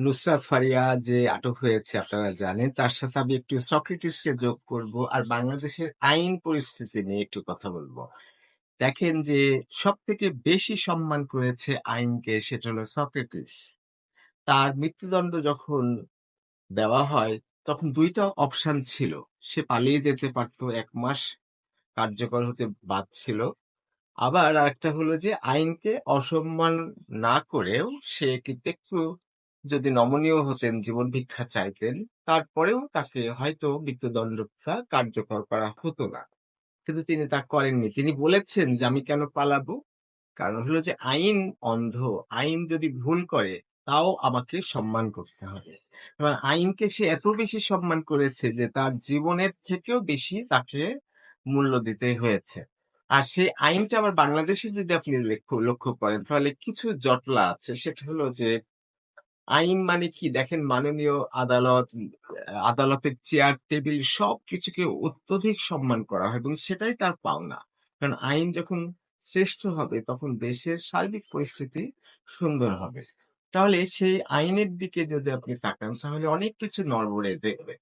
নুসরাত ফারিয়া যে আটক হয়েছে, আপনারা জানেন, তার সাথে আমি একটু সক্রেটিসকে যোগ করব আর বাংলাদেশের আইন পরিস্থিতি নিয়ে একটু কথা বলব। দেখেন যে সব থেকে বেশি সম্মান করেছে আইনকে সেটা হলো সক্রেটিস। তার মৃত্যুদণ্ড যখন দেওয়া হয়, তখন দুইটা অপশন ছিল। সে পালিয়ে যেতে পারতো এক মাস, কার্যকর হতে বাদ ছিল। আবার আরেকটা হলো যে আইনকে অসম্মান না করেও সে কিন্তু একটু যদি নমনীয় হতেন জীবন ভিক্ষা চাইতেন, তারপরেও তাকে হয়তো মৃত্যুদণ্ডটা কার্যকর করা হতো না। কিন্তু তিনি তা করেননি। তিনি বলেছেন যে, আমি কেন পালাবো? কারণ হলো যে, আইন অন্ধ। আইন যদি ভুল করে, তাও আমাকে সম্মান করতে হবে। এবার আইনকে সে এত বেশি সম্মান করেছে যে, তার জীবনের থেকেও বেশি তাকে মূল্য দিতে হয়েছে। আর সেই আইনটা আবার বাংলাদেশে যদি আপনি লক্ষ্য লক্ষ্য করেন, তাহলে কিছু জটলা আছে। সেটা হলো যে আইন মানে কি? দেখেন, মাননীয় আদালত আদালতের চেয়ার টেবিল সবকিছুকে অত্যধিক সম্মান করা হয় এবং সেটাই তার পাওনা। কারণ আইন যখন শ্রেষ্ঠ হবে, তখন দেশের সার্বিক পরিস্থিতি সুন্দর হবে। তাহলে সেই আইনের দিকে যদি আপনি তাকান, তাহলে অনেক কিছু নড়বড়ে দেখবে